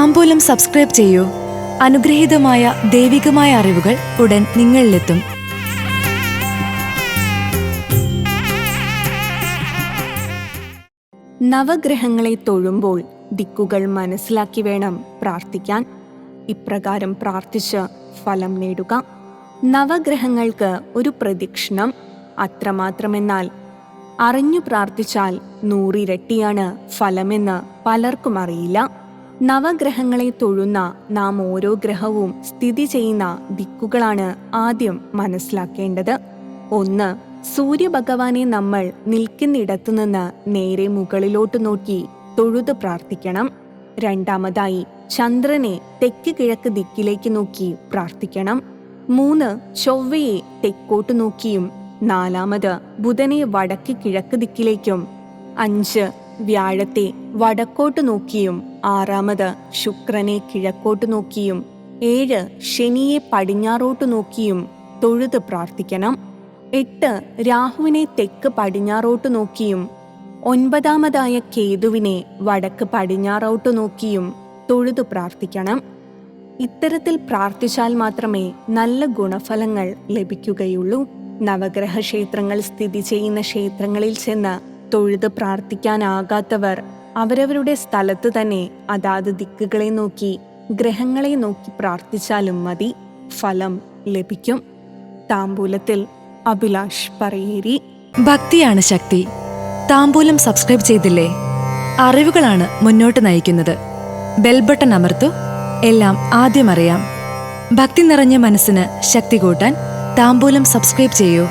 താമ്പൂലം subscribe ചെയ്യൂ. അനുഗ്രഹീതമായ ദൈവികമായ അറിവുകൾ ഉടൻ നിങ്ങളിലെത്തും. നവഗ്രഹങ്ങളെ തൊഴുമ്പോൾ ദിക്കുകൾ മനസ്സിലാക്കി വേണം പ്രാർത്ഥിക്കാൻ. ഇപ്രകാരം പ്രാർത്ഥിച്ച് ഫലം നേടുക. നവഗ്രഹങ്ങൾക്ക് ഒരു പ്രദക്ഷിണം അത്രമാത്രമെന്നാൽ അറിഞ്ഞു പ്രാർത്ഥിച്ചാൽ നൂറിരട്ടിയാണ് ഫലമെന്ന് പലർക്കും അറിയില്ല. നവഗ്രഹങ്ങളെ തൊഴുന്ന നാം ഓരോ ഗ്രഹവും സ്ഥിതി ചെയ്യുന്ന ദിക്കുകളാണ് ആദ്യം മനസ്സിലാക്കേണ്ടത്. ഒന്ന് സൂര്യഭഗവാനെ നമ്മൾ നിൽക്കുന്നിടത്തു നിന്ന് നേരെ മുകളിലോട്ട് നോക്കി തൊഴുത് പ്രാർത്ഥിക്കണം. രണ്ടാമതായി ചന്ദ്രനെ തെക്ക് കിഴക്ക് ദിക്കിലേക്ക് നോക്കി പ്രാർത്ഥിക്കണം. മൂന്ന് ചൊവ്വയെ തെക്കോട്ട് നോക്കിയും. നാലാമത് ബുധനെ വടക്ക് കിഴക്ക് ദിക്കിലേക്കും. അഞ്ച് വ്യാഴത്തെ വടക്കോട്ട് നോക്കിയും ആറാമത് ശുക്രനെ കിഴക്കോട്ട് നോക്കിയും ഏഴ് ശനിയെ പടിഞ്ഞാറോട്ട് നോക്കിയും തൊഴുത് പ്രാർത്ഥിക്കണം. എട്ട് രാഹുവിനെ തെക്ക് പടിഞ്ഞാറോട്ട് നോക്കിയും ഒൻപതാമതായ കേതുവിനെ വടക്ക് പടിഞ്ഞാറോട്ട് നോക്കിയും തൊഴുത് പ്രാർത്ഥിക്കണം. ഇത്തരത്തിൽ പ്രാർത്ഥിച്ചാൽ മാത്രമേ നല്ല ഗുണഫലങ്ങൾ ലഭിക്കുകയുള്ളൂ. നവഗ്രഹ ക്ഷേത്രങ്ങൾ സ്ഥിതി ചെയ്യുന്ന ക്ഷേത്രങ്ങളിൽ ചെന്ന് തൊഴുത് പ്രാർത്ഥിക്കാനാകാത്തവർ അവരവരുടെ സ്ഥലത്ത് തന്നെ അതാത് ദിക്കുകളെ നോക്കി ഗ്രഹങ്ങളെ നോക്കി പ്രാർത്ഥിച്ചാലും മതി ഫലം ലഭിക്കും. താമ്പൂലത്തിൽ അഭിലാഷ് പറയേരി. ഭക്തിയാണ് ശക്തി. താമ്പൂലം സബ്സ്ക്രൈബ് ചെയ്തില്ലേ? അറിവുകളാണ് മുന്നോട്ട് നയിക്കുന്നത്. ബെൽബട്ടൺ അമർത്തു എല്ലാം ആദ്യം അറിയാം. ഭക്തി നിറഞ്ഞ മനസ്സിന് ശക്തി കൂട്ടാൻ താമ്പൂലം സബ്സ്ക്രൈബ് ചെയ്യൂ.